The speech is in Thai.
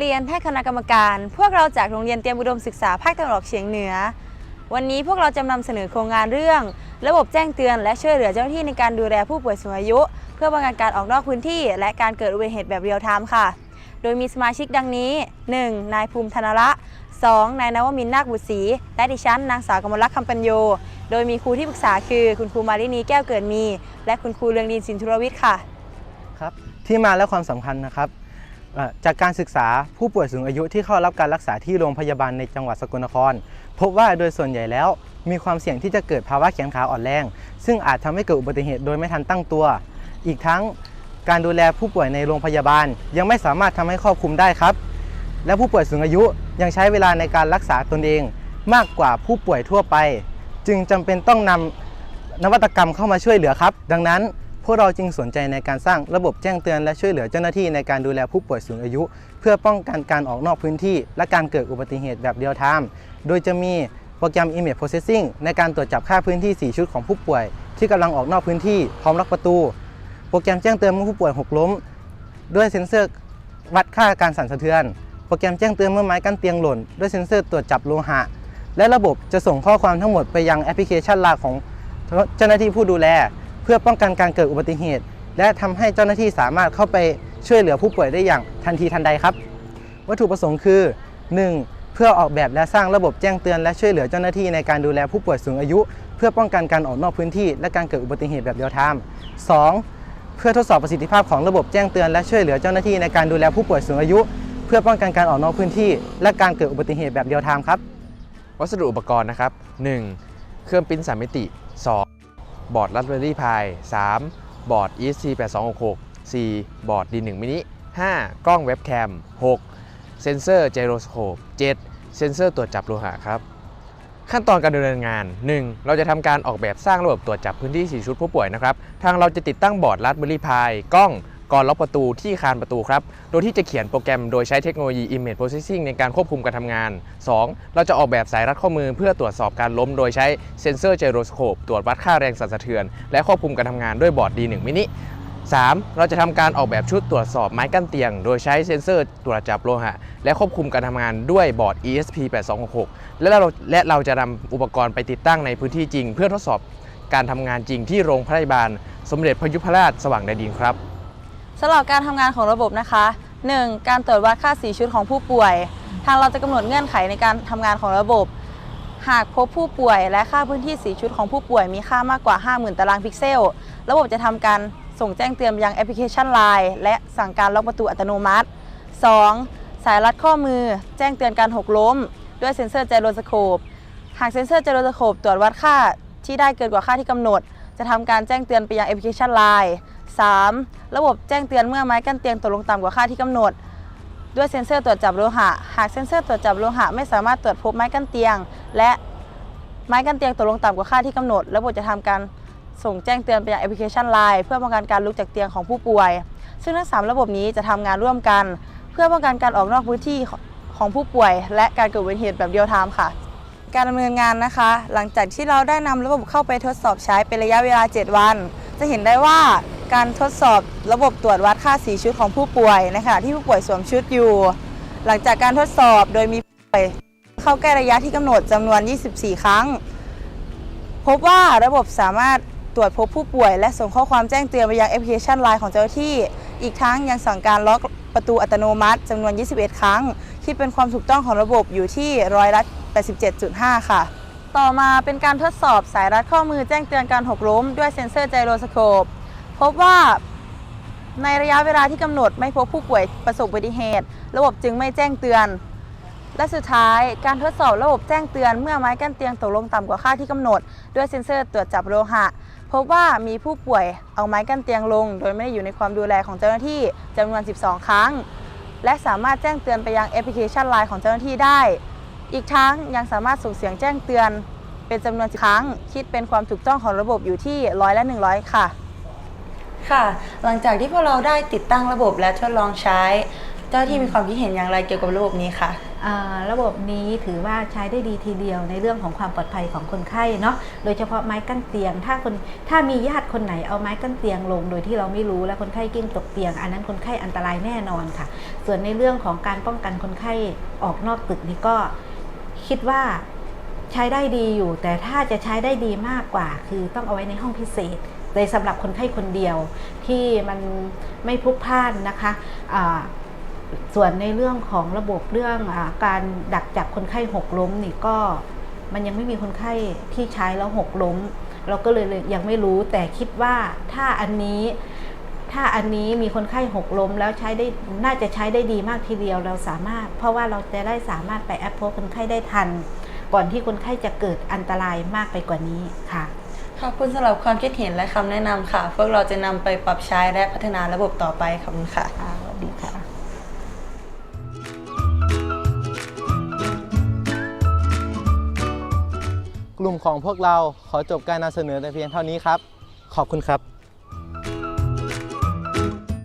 เรียนท่านคณะกรรมการ พวกเราจากโรงเรียนเตรียมอุดมศึกษาภาคตะวันออกเฉียงเหนือ วันนี้พวกเราจะนำเสนอโครงงานเรื่อง ระบบแจ้งเตือนและช่วยเหลือเจ้าหน้าที่ในการดูแลผู้ป่วยสูงอายุ เพื่อป้องกันการออกนอกพื้นที่ และการเกิดอุบัติเหตุแบบเรียลไทม์ค่ะ โดยมีสมาชิกดังนี้ 1. นายภูมิธนระ 2. นายนวมินนาคบุตรศรีและดิฉันนางสาวกมลรักษ์คำปัญโย โดยมีครูที่ปรึกษาคือคุณครูมารินีแก้วเกิดมี และคุณครูเรืองดินสินธุรวิทย์ค่ะ ครับ ที่มาและความสำคัญนะครับ จากการศึกษาผู้ป่วยสูงอายุที่เข้ารับการรักษาที่โรงพยาบาลในจังหวัดสกลนคร พบว่าโดยส่วนใหญ่แล้วมีความเสี่ยงที่จะเกิดภาวะแขนขาอ่อนแรง ซึ่งอาจทำให้เกิดอุบัติเหตุโดยไม่ทันตั้งตัว อีกทั้งการดูแลผู้ป่วยในโรงพยาบาล ยังไม่สามารถทำให้ครอบคลุมได้ครับ และผู้ป่วยสูงอายุยังใช้เวลาในการรักษาตนเอง มากกว่าผู้ป่วยทั่วไป จึงจำเป็นต้องนำนวัตกรรมเข้ามาช่วยเหลือครับ ดังนั้น พวกเราจึงสนใจในการสร้างระบบแจ้งเตือนและช่วยเหลือเจ้าหน้าที่ในการดูแลผู้ป่วยสูงอายุ เพื่อป้องกันการออกนอกพื้นที่ และการเกิดอุบัติเหตุแบบเรียลไทม์โดยจะมีโปรแกรม Image Processing ในการตรวจจับค่าพื้นที่ 4 ชุดของผู้ป่วย ที่กำลังออกนอกพื้นที่พร้อมล็อกประตู โปรแกรมแจ้งเตือนเมื่อผู้ป่วยหกล้ม ด้วยเซ็นเซอร์วัดค่าการสั่นสะเทือน โปรแกรมแจ้งเตือนเมื่อไม้กั้นเตียงหล่น ด้วยเซ็นเซอร์ตรวจจับโลหะ และระบบจะส่งข้อความทั้งหมดไปยังแอปพลิเคชันลาของเจ้าหน้าที่ผู้ดูแล เพื่อป้องกันการเกิดอุบัติเหตุ และทำให้เจ้าหน้าที่สามารถเข้าไปช่วยเหลือผู้ป่วยได้อย่างทันทีทันใดครับ วัตถุประสงค์คือ 1. เพื่อออกแบบและสร้างระบบแจ้งเตือนและช่วยเหลือเจ้าหน้าที่ในการดูแลผู้ป่วยสูงอายุ เพื่อป้องกันการออกนอกพื้นที่ และการเกิดอุบัติเหตุแบบเรียลไทม์ 2. เพื่อทดสอบประสิทธิภาพของระบบแจ้งเตือนและช่วยเหลือเจ้าหน้าที่ในการดูแลผู้ป่วยสูงอายุ เพื่อป้องกันการออกนอกพื้นที่ และการเกิดอุบัติเหตุแบบเรียลไทม์ครับ วัสดุอุปกรณ์นะครับ 1. เครื่องปริ้นสามมิติ 2. บอร์ด Raspberry Pi 3. บอร์ด ESC 8266 4. บอร์ด D1 mini 5. กล้องเว็บแคม 6. เซนเซอร์ไจโรสโคป 7. เซนเซอร์ตรวจจับโลหะครับ ขั้นตอนการดำเนินงาน 1. เราจะทำการออกแบบสร้างระบบตรวจจับพื้นที่ 4 ชุดผู้ป่วยนะครับ ทางเราจะติดตั้งบอร์ด Raspberry Pi กล้อง ก่อนล็อกประตูที่คานประตูครับ โดยที่จะเขียนโปรแกรมโดยใช้เทคโนโลยี Image Processing ในการควบคุมการทำงาน 2. เราจะออกแบบสายรัดข้อมือเพื่อตรวจสอบการล้ม โดยใช้เซ็นเซอร์ไจโรสโคปตรวจวัดค่าแรงสั่นสะเทือน และควบคุมการทำงานด้วยบอร์ด D1 mini 3. เราจะทำการออกแบบชุดตรวจสอบไม้กั้นเตียง โดยใช้เซ็นเซอร์ตรวจจับโลหะ และควบคุมการทำงานด้วยบอร์ด ESP 8266 และเราและเราจะนำอุปกรณ์ไปติดตั้งในพื้นที่จริง เพื่อทดสอบการทำงานจริงที่โรงพยาบาล สมเด็จพยุพราชสว่างแดนดินครับ สำหรับการทำงานของระบบนะคะ 1. การตรวจวัดค่าสีชุดของผู้ป่วย ทางเราจะกำหนดเงื่อนไขในการทำงานของระบบ หากพบผู้ป่วยและค่าพื้นที่สีชุดของผู้ป่วยมีค่ามากกว่า 50,000 ตารางพิกเซล ระบบจะทำการส่งแจ้งเตือนไปยังแอปพลิเคชัน Line และสั่งการล็อกประตูอัตโนมัติ 2. สายรัดข้อมือ แจ้งเตือนการหกล้ม ด้วยเซ็นเซอร์ไจโรสโคป หากเซ็นเซอร์ไจโรสโคปตรวจวัดค่าที่ได้เกินกว่าค่าที่กำหนด จะทำการแจ้งเตือนไปยังแอปพลิเคชัน Line 3. ระบบแจ้งเตือนเมื่อไม้กั้นเตียงตกลงต่ำกว่าค่าที่กำหนด ด้วยเซ็นเซอร์ตรวจจับโลหะ หากเซ็นเซอร์ตรวจจับโลหะไม่สามารถตรวจพบไม้กั้นเตียง และไม้กั้นเตียงตกลงต่ำกว่าค่าที่กำหนด ระบบจะทำการส่งแจ้งเตือนไปยังแอปพลิเคชัน Line เพื่อป้องกันการลุกจากเตียงของผู้ป่วย ซึ่งทั้งสามระบบนี้จะทำงานร่วมกัน เพื่อป้องกันการออกนอกพื้นที่ของผู้ป่วย และการเกิดอุบัติเหตุแบบเดียวไทม์ค่ะ การดำเนินงานนะคะ หลังจากที่เราได้นำระบบเข้าไปทดสอบใช้เป็นระยะเวลา 7 วัน จะเห็นได้ว่า การทดสอบระบบตรวจวัดค่าสีชุดของผู้ป่วยในขณะที่ผู้ป่วยสวมชุดอยู่ หลังจากการทดสอบโดยมีผู้ป่วยเข้าใกล้ระยะที่กำหนดจำนวน 24 ครั้ง พบว่าระบบสามารถตรวจพบผู้ป่วย และส่งข้อความแจ้งเตือนไปยังแอปพลิเคชัน Line ของเจ้าหน้าที่ อีกทั้งยังสั่งการล็อกประตูอัตโนมัติจำนวน 21 ครั้ง คิดเป็นความถูกต้องของระบบอยู่ที่ร้อยละ 87.5 ค่ะ ต่อมาเป็นการทดสอบสายรัดข้อมือแจ้งเตือนการหกล้ม ด้วยเซ็นเซอร์ไจโรสโคป พบว่าในระยะเวลาที่กำหนดไม่พบผู้ป่วยประสบอุบัติเหตุ ระบบจึงไม่แจ้งเตือน และสุดท้ายการทดสอบระบบแจ้งเตือน เมื่อไม้กั้นเตียงตกลงต่ำกว่าค่าที่กำหนด ด้วยเซ็นเซอร์ตรวจจับโลหะ พบว่ามีผู้ป่วยเอาไม้กั้นเตียงลง โดยไม่ได้อยู่ในความดูแลของเจ้าหน้าที่จำนวน 12 ครั้ง และสามารถแจ้งเตือนไปยังแอปพลิเคชัน Line ของเจ้าหน้าที่ได้ อีกทั้งยังสามารถส่งเสียงแจ้งเตือน เป็นจำนวนครั้ง คิดเป็นความถูกต้องของระบบอยู่ที่ร้อยละ100 ค่ะ ค่ะ หลังจากที่พวกเราได้ติดตั้งระบบและทดลองใช้ เจ้าที่มีความคิดเห็นอย่างไรเกี่ยวกับระบบนี้คะ อ่าระบบนี้ถือว่าใช้ได้ดีทีเดียวในเรื่องของความปลอดภัยของคนไข้เนาะ โดยเฉพาะไม้กั้นเตียง ถ้าคนถ้ามีญาติคนไหนเอาไม้กั้นเตียงลง โดยที่เราไม่รู้และคนไข้กิ้งตกเตียง อันนั้นคนไข้อันตรายแน่นอนค่ะ ส่วนในเรื่องของการป้องกันคนไข้ออกนอกตึกนี่ก็คิดว่าใช้ได้ดีอยู่ แต่ถ้าจะใช้ได้ดีมากกว่า คือต้องเอาไว้ในห้องพิเศษ เลยสำหรับคนไข้คนเดียวที่มันไม่พลุกพล่านนะคะส่วนในเรื่องของระบบเรื่องอการดักจับคนไข้หกล้มนี่ก็มันยังไม่มีคนไข้ที่ใช้แล้วหกล้ม เราก็เลยยังไม่รู้แต่คิดว่าถ้าอันนี้ถ้าอันนี้มีคนไข้หกล้มแล้วใช้ได้น่าจะใช้ได้ดีมากทีเดียวเราสามารถ เพราะว่าเราจะได้สามารถไปแอปโพสคนไข้ได้ทัน ก่อนที่คนไข้จะเกิดอันตรายมากไปกว่านี้ค่ะ ขอบคุณสำหรับความคิดเห็นและคำแนะนำค่ะ พวกเราจะนำไปปรับใช้และพัฒนาระบบต่อไปขอบคุณค่ะค่ะสวัสดีค่ะกลุ่มของพวกเราขอจบการนำเสนอแต่เพียงเท่านี้ครับ ขอบคุณครับ